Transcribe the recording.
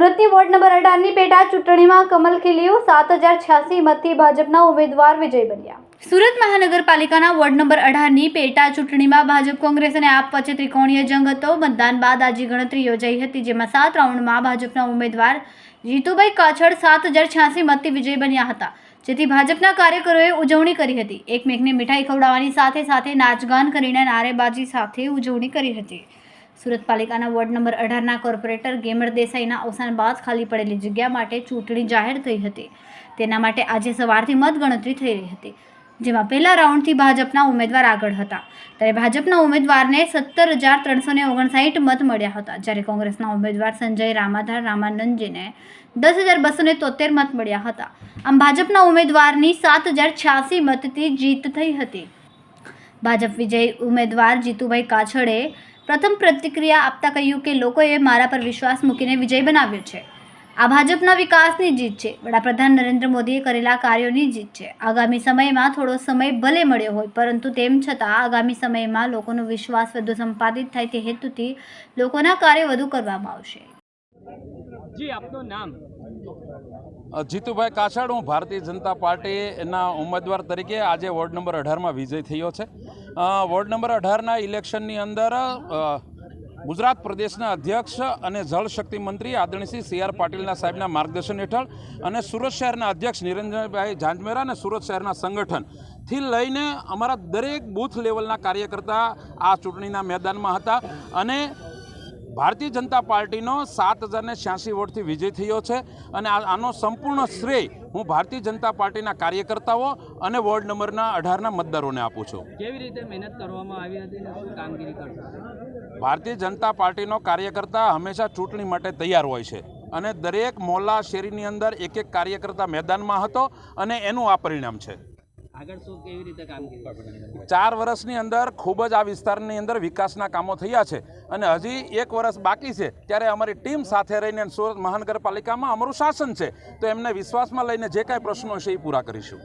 સુરતની ward number અઢારની પેટા ચૂંટણીમાં કમલ ખીલીઓ સાત હજાર છ્યાસી મતથી ભાજપના ઉમેદવાર વિજય બન્યા. સુરત મહાનગરપાલિકાના વોર્ડ નંબર અઢારની પેટા ચૂંટણીમાં ભાજપ કોંગ્રેસ અને આપ વચ્ચે ત્રિકોણીય જંગ હતો. મતદાન બાદ આજે ગણતરી યોજાઈ હતી, જેમાં સાત રાઉન્ડમાં ભાજપના ઉમેદવાર જીતુભાઈ કાછડ સાત હજાર છ્યાસી મતથી વિજય બન્યા હતા. જેથી ભાજપના કાર્યકરોએ ઉજવણી કરી હતી. એકમેકને મીઠાઈ ખવડાવવાની સાથે સાથે નાચગાન કરીને નારેબાજી સાથે ઉજવણી કરી હતી. સુરત પાલિકાના વોર્ડ નંબર અઢારના કોર્પોરેટર ગેમર દેસાઈના અવસાન બાદ ખાલી પડેલી જગ્યા માટે ચૂંટણી જાહેર થઈ હતી. તેના માટે આજે સવારથી મતગણતરી થઈ રહી હતી, જેમાં પહેલા રાઉન્ડથી ભાજપના ઉમેદવાર આગળ હતા. ત્યારે ભાજપના ઉમેદવારને સત્તર હજાર ત્રણસો ને ઓગણસાઠ મત મળ્યા હતા, જ્યારે કોંગ્રેસના ઉમેદવાર સંજય રામાધાર, રામાનંદજીને દસ હજાર બસો ને તોતેર મત મળ્યા હતા. આમ ભાજપના ઉમેદવારની સાત હજાર છ્યાસી મતથી જીત થઈ હતી. ભાજપ વિજય ઉમેદવાર જીતુભાઈ કાછડે પ્રથમ પ્રતિક્રિયા આપતા કહ્યું કે લોકોએ મારા પર વિશ્વાસ મૂકીને વિજય બનાવ્યો છે. આ ભાજપના વિકાસની જીત છે. વડાપ્રધાન નરેન્દ્ર મોદીએ કરેલા કાર્યોની જીત છે. આગામી સમયમાં થોડો સમય ભલે મળ્યો હોય, પરંતુ તેમ છતાં આગામી સમયમાં લોકોનો વિશ્વાસ વધુ સંપાદિત થાય તે હેતુથી લોકોના કાર્ય વધુ કરવામાં આવશે. જી, આપનું નામ? જીતુભાઈ કાછડ, હું ભારતીય જનતા પાર્ટીના ઉમેદવાર તરીકે આજે વોર્ડ નંબર અઢારમાં વિજય થયો છે. વોર્ડ નંબર અઢારના ઇલેક્શનની અંદર ગુજરાત પ્રદેશના અધ્યક્ષ અને જળશક્તિ મંત્રી આદરણીય શ્રી સી આર પાટીલના સાહેબના માર્ગદર્શન હેઠળ અને સુરત શહેરના અધ્યક્ષ નિરંજનભાઈ ઝાંઝમેરા અને સુરત શહેરના સંગઠનથી લઈને અમારા દરેક બૂથ લેવલના કાર્યકર્તા આ ચૂંટણીના મેદાનમાં હતા. અને ભારતીય જનતા પાર્ટીનો સાત હજારને છ્યાસી વોટથી વિજય થયો છે અને આનો સંપૂર્ણ શ્રેય હું ભારતીય જનતા પાર્ટીના કાર્યકર્તાઓ અને વોર્ડ નંબરના અઢારના મતદારોને આપું છું. કેવી રીતે મહેનત કરવામાં આવી હતી શું કામગીરી કરશો ભારતીય જનતા પાર્ટીનો કાર્યકર્તા હંમેશા ચૂંટણી માટે તૈયાર હોય છે અને દરેક મોહલ્લા શેરીની અંદર એક એક કાર્યકર્તા મેદાનમાં હતો અને એનું આ પરિણામ છે. ચાર વર્ષની અંદર ખૂબ જ આ વિસ્તારની અંદર વિકાસના કામો થયા છે. અને હજી એક વર્ષ બાકી છે ત્યારે અમારી ટીમ સાથે રહીને સુરત મહાનગરપાલિકામાં અમારું શાસન છે. તો એમને વિશ્વાસમાં લઈને જે કાંઈ પ્રશ્નો છે એ પૂરા કરીશું.